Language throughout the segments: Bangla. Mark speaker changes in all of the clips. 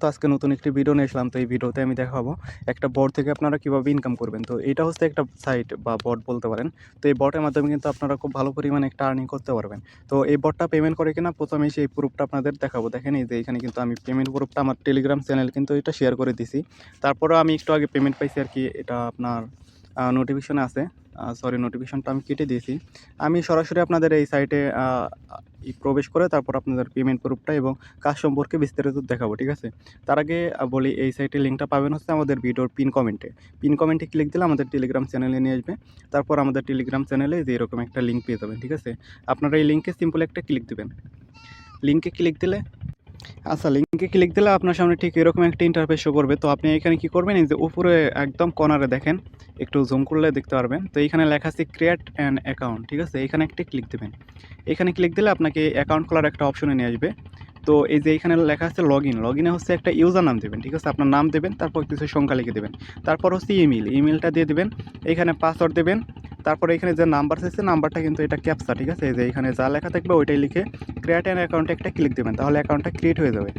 Speaker 1: তো আজকে নতুন একটি ভিডিও নিয়ে এসলাম তো এই ভিডিওতে আমি দেখাবো একটা বট থেকে আপনারা কীভাবে ইনকাম করবেন। তো এটা হচ্ছে একটা সাইট বা বট বলতে পারেন। তো এই বটের মাধ্যমে কিন্তু আপনারা খুব ভালো পরিমাণে একটা আর্নিং করতে পারবেন। তো এই বটটা পেমেন্ট করে কিনা প্রথমে সেই প্রুফটা আপনাদের দেখাবো। দেখেন এই যে এখানে কিন্তু আমি পেমেন্ট প্রুফটা আমার টেলিগ্রাম চ্যানেল কিন্তু এটা শেয়ার করে দিছি। তারপরেও আমি একটু আগে পেমেন্ট পাইছি আর কি, এটা আপনার নোটিফিকেশনে আছে। সরি নোটিফিকেশনটা আমি কেটে দিয়েছি। আমি সরাসরি আপনাদের এই সাইটে প্রবেশ করে তারপর আপনাদের পেমেন্ট প্রুফটা এবং কাজ সম্পর্কে বিস্তারিত দেখাবো, ঠিক আছে? তার আগে বলি, এই সাইটের লিঙ্কটা পাবেন হচ্ছে আমাদের ভিডিওর পিন কমেন্টে পিন কমেন্টে ক্লিক দিলে আমাদের টেলিগ্রাম চ্যানেলে নিয়ে আসবে। তারপর আমাদের টেলিগ্রাম চ্যানেলে যে এরকম একটা লিঙ্ক পেয়ে যাবেন, ঠিক আছে? আপনারা এই লিঙ্কে সিম্পল একটা ক্লিক দেবেন। লিঙ্কে ক্লিক দিলে আচ্ছা লিঙ্কে ক্লিক দিলে আপনার সামনে ঠিক এরকম একটা ইন্টারফেস শো করবে। তো আপনি এখানে কি করবেন? এই যে উপরে একদম কর্নারে দেখেন, একটু জুম করলে দেখতে পারবেন। তো এখানে লেখা আছে ক্রিয়েট অ্যান অ্যাকাউন্ট ঠিক আছে? এখানে একটি ক্লিক দেবেন। এখানে ক্লিক দিলে আপনাকে অ্যাকাউন্ট খোলার একটা অপশনে নিয়ে আসবে। তো এই যে এখানে লেখা আছে লগ ইন লগ ইনে হচ্ছে একটা ইউজার নাম দেবেন, ঠিক আছে? আপনার নাম দেবেন, তারপর কিছু সংখ্যা লিখে দেবেন। তারপর হচ্ছে ইমেল ইমেলটা দিয়ে দেবেন। এখানে পাসওয়ার্ড দেবেন। তারপরে এখানে যে নাম্বার চাইছে নাম্বারটা কিন্তু এটা ক্যাপসা ঠিক আছে? এই যে এখানে যা লেখা থাকবে, ওইটাই লিখে ক্রিয়েট অ্যান অ্যাকাউন্টে একটা ক্লিক দেবেন, তাহলে অ্যাকাউন্টটা ক্রিয়েট হয়ে যাবে।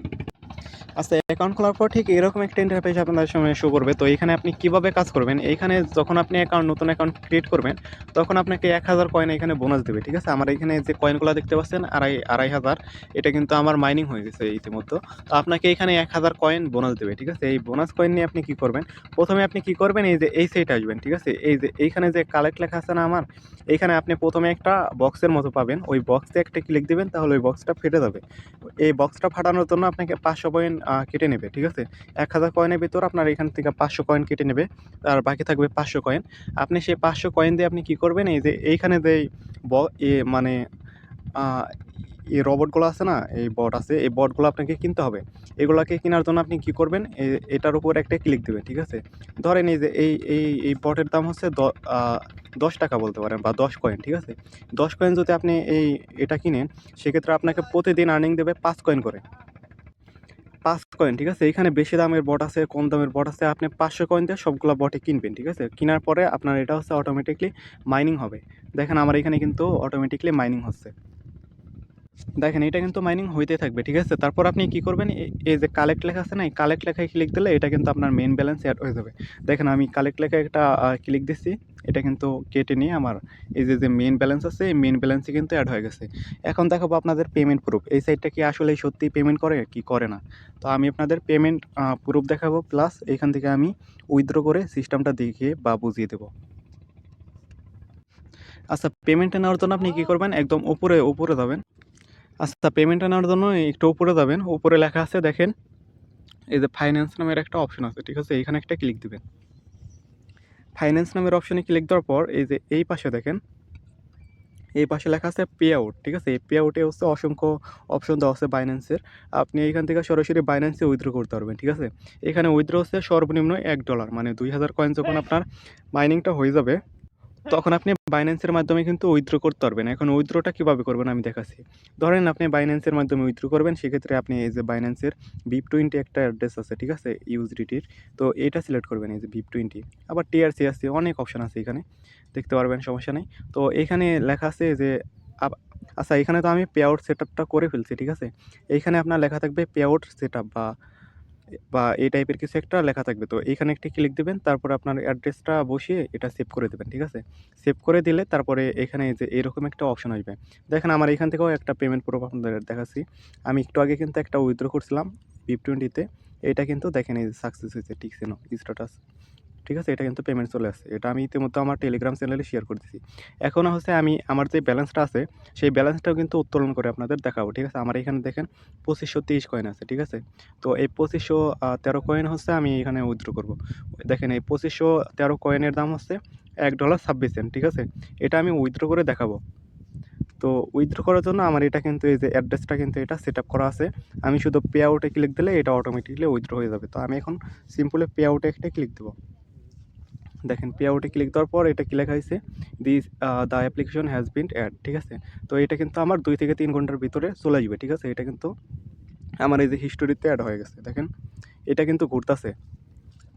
Speaker 1: আচ্ছা অ্যাকাউন্ট খোলার পর ঠিক এরকম একটা ইন্টারফেস আপনাদের সামনে শো করবে। তো এখানে আপনি কীভাবে কাজ করবেন? এইখানে যখন আপনি অ্যাকাউন্ট নতুন অ্যাকাউন্ট ক্রিয়েট করবেন, তখন আপনাকে এক হাজার কয়েন এখানে বোনাস দেবে, ঠিক আছে? আমার এখানে যে কয়েনগুলো দেখতে পাচ্ছেন, আড়াই আড়াই হাজার, এটা কিন্তু আমার মাইনিং হয়ে গেছে ইতিমধ্যে। তো আপনাকে এখানে এক হাজার কয়েন বোনাস দেবে, ঠিক আছে? এই বোনাস কয়েন নিয়ে আপনি কি করবেন? প্রথমে আপনি কি করবেন? এই যে, এই সাইটে আসবেন, ঠিক আছে? এই যে, এইখানে যে কালেক্ট লেখা আছে না আমার এইখানে আপনি প্রথমে একটা বক্সের মতো পাবেন। ওই বক্সে একটা ক্লিক দেবেন, তাহলে ওই বক্সটা ফেটে যাবে। এই বক্সটা ফাটানোর জন্য আপনাকে পাঁচশো কয়েন কেটে নেবে, ঠিক আছে? এক হাজার কয়েনের ভিতর আপনার এখান থেকে পাঁচশো কয়েন কেটে নেবে, আর বাকি থাকবে পাঁচশো কয়েন আপনি সেই পাঁচশো কয়েন দিয়ে আপনি কী করবেন? এই যে এইখানে যে ব, এ মানে এই রবটগুলো আছে না, এই বট আছে, এই বটগুলো আপনাকে কিনতে হবে। এগুলোকে কেনার জন্য আপনি কি করবেন? এটার উপর একটা ক্লিক দেবেন, ঠিক আছে? ধরেন এই যে এই এই এই বটের দাম হচ্ছে দশ টাকা বলতে পারেন বা দশ কয়েন ঠিক আছে? দশ কয়েন যদি আপনি এই, এটা কিনেন, সেক্ষেত্রে আপনাকে প্রতিদিন আর্নিং দেবে পাঁচ কয়েন করে। পাঁচ কয়েন ঠিক আছে? এখানে বেশি দামের বট আছে, কম দামের বট আছে। আপনি পাঁচশো কয়েন দিয়ে সবগুলো বটে কিনবেন, ঠিক আছে? কেনার পরে আপনার এটা হচ্ছে অটোমেটিকলি মাইনিং হবে। দেখেন, আমার এখানে কিন্তু অটোমেটিকলি মাইনিং হচ্ছে। দেখেন, এটা কিন্তু মাইনিং হইতে থাকবে, ঠিক আছে? তারপর আপনি কি করবেন? এই- যে কালেক্ট লেখা আছে না, এই কালেক্ট লেখায় ক্লিক দিলে এটা কিন্তু আপনার মেন ব্যালেন্স অ্যাড হয়ে যাবে। দেখেন, আমি কালেক্ট লেখায় একটা ক্লিক দিচ্ছি এটা কিন্তু কেটে নিয়ে আমার এই যে যে মেন ব্যালেন্স আছে, এই মেন ব্যালেন্সে কিন্তু অ্যাড হয়ে গেছে। এখন দেখাবো আপনাদের পেমেন্ট প্রুফ এই সাইটটা কি আসলে সত্যি পেমেন্ট করে, কি করে না? তো আমি আপনাদের পেমেন্ট প্রুফ দেখাবো প্লাস এখান থেকে আমি উইথড্র করে সিস্টেমটা দেখিয়ে বা বুঝিয়ে দেবো। আচ্ছা পেমেন্টটা নেওয়ার জন্য আপনি কী করবেন? একদম উপরে উপরে যাবেন। আচ্ছা পেমেন্টটা নেওয়ার জন্য একটু উপরে যাবেন। উপরে লেখা আছে দেখেন এই যে ফাইন্যান্স নামের একটা অপশন আছে ঠিক আছে? এইখানে একটা ক্লিক দেবেন। ফাইন্যান্স নামের অপশনে ক্লিক দেওয়ার পর এই যে এই পাশে দেখেন এই পাশে লেখা আছে পে আউট ঠিক আছে? এই পে আউটে হচ্ছে অসংখ্য অপশন দেওয়া আছে বাইন্যান্সের আপনি এইখান থেকে সরাসরি বাইন্যান্সে উইথড্র করতে পারবেন ঠিক আছে? এখানে উইথড্র হচ্ছে সর্বনিম্ন এক ডলার মানে দুই হাজার কয়েন যখন আপনার মাইনিংটা হয়ে যাবে তখন আপনি বাইন্যান্সের মাধ্যমে কিন্তু উইথড্র করতে পারবেন। এখন উইথড্রটা কীভাবে করবেন আমি দেখাচ্ছি। ধরেন আপনি বাইন্যান্সের মাধ্যমে উইথড্র করবেন, সেক্ষেত্রে আপনি এই যে বাইন্যান্সের বিপ টোয়েন্টি একটা অ্যাড্রেস আছে, ঠিক আছে? ইউজিডিটির তো এটা সিলেক্ট করবেন এই যে বিপ টোয়েন্টি আবার টিআরসি আছে, অনেক অপশান আছে এখানে। দেখতে পারবেন, সমস্যা নেই। তো এখানে লেখা আছে যে আচ্ছা এখানে তো আমি পে আউট সেট আপটা করে ফেলছি, ঠিক আছে? এইখানে আপনার লেখা থাকবে পে আউট সেট আপ বা বা এই টাইপের কিছু একটা লেখা থাকবে। তো এইখানে একটি ক্লিক দেবেন, তারপরে আপনার অ্যাড্রেসটা বসিয়ে এটা সেভ করে দেবেন, ঠিক আছে? সেভ করে দিলে তারপরে এখানে যে এরকম একটা অপশন আসবে। দেখেন আমার এখান থেকেও একটা পেমেন্ট প্রুফ আপনাদের দেখাচ্ছি। আমি একটু আগে কিন্তু একটা উইথড্র করছিলাম বিপ টোয়েন্টিতে এটা কিন্তু দেখেন এই সাকসেস হয়েছে, ঠিক সেন স্ট্যাটাস ঠিক আছে? এটা কিন্তু পেমেন্ট চলে আসছে। এটা আমি ইতিমধ্যে আমার টেলিগ্রাম চ্যানেলে শেয়ার করে দিচ্ছি এখন হচ্ছে আমি আমার যে ব্যালেন্সটা আছে, সেই ব্যালেন্সটাও কিন্তু উত্তোলন করে আপনাদের দেখাবো, ঠিক আছে? আমার এখানে দেখেন পঁচিশশো তেইশ কয়েন আছে, ঠিক আছে? তো এই পঁচিশশো তেরো কয়েন হচ্ছে আমি এখানে উইথড্র করব। দেখেন এই পঁচিশশো তেরো কয়েনের দাম হচ্ছে এক ডলার ছাব্বিশ সেন্ট ঠিক আছে? এটা আমি উইথড্র করে দেখাবো। তো উইথড্র করার জন্য আমার এটা কিন্তু এই যে অ্যাড্রেসটা কিন্তু এটা সেট আপ করা আছে। আমি শুধু পে আউটে ক্লিক দিলে এটা অটোমেটিকলি উইথড্র হয়ে যাবে। তো আমি এখন সিম্পলি পে আউটে একটা ক্লিক দেবো। দেখেন পে আউটে ক্লিক দেওয়ার পর এটা কি লেখা হয়েছে? This the application has been add ঠিক আছে? তো এটা কিন্তু আমার দুই থেকে তিন ঘণ্টার ভিতরে চলে যাবে ঠিক আছে? এটা কিন্তু আমার এই যে হিস্টোরিতে অ্যাড হয়ে গেছে, দেখেন? এটা কিন্তু ঘুরতেছে।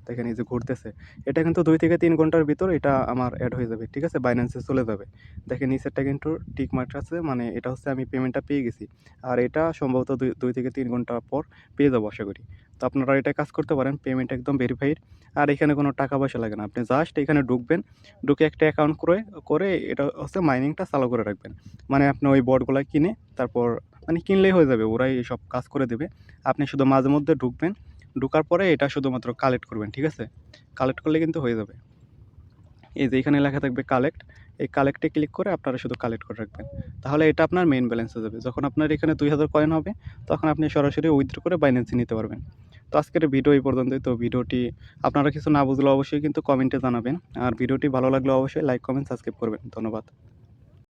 Speaker 1: দেখেন যে ঘুরতেছে। এটা কিন্তু দুই থেকে তিন ঘণ্টার ভিতর এটা আমার অ্যাড হয়ে যাবে, ঠিক আছে? বাইন্যান্সে চলে যাবে। দেখেন নিচেরটা কিন্তু টিক মার্ক আছে মানে এটা হচ্ছে আমি পেমেন্টটা পেয়ে গেছি। আর এটা সম্ভবত দুই দুই থেকে তিন ঘণ্টা পর পেয়ে যাব, আশা করি। তো আপনারা এটা কাজ করতে পারেন পেমেন্ট একদম ভেরিফাইড আর এখানে কোনো টাকা পয়সা লাগে না। আপনি জাস্ট এখানে ঢুকবেন, ঢুকে একটা অ্যাকাউন্ট করে করে এটা হচ্ছে মাইনিংটা চালু করে রাখবেন। মানে আপনি ওই বটগুলো কিনে তারপর মানে কিনলেই হয়ে যাবে, ওরাই সব কাজ করে দেবে। আপনি শুধু মাঝে মধ্যে ঢুকবেন ঢোকার পরে এটা শুধুমাত্র কালেক্ট করবেন, ঠিক আছে? কালেক্ট করলে কিন্তু হয়ে যাবে। এই যে এখানে লেখা থাকবে কালেক্ট এই কালেক্টে ক্লিক করে আপনারা শুধু কালেক্ট করে রাখবেন। তাহলে এটা আপনার মেইন ব্যালেন্স হয়ে যাবে। যখন আপনার এখানে দুই হাজার কয়েন হবে, তখন আপনি সরাসরি উইথড্র করে বাইন্যান্সে নিতে পারবেন। তো আজকের ভিডিও এই পর্যন্তই। তো ভিডিওটি আপনারা কিছু না বুঝলে অবশ্যই কিন্তু কমেন্টে জানাবেন। আর ভিডিওটি ভালো লাগলে অবশ্যই লাইক কমেন্ট সাবস্ক্রাইব করবেন। ধন্যবাদ।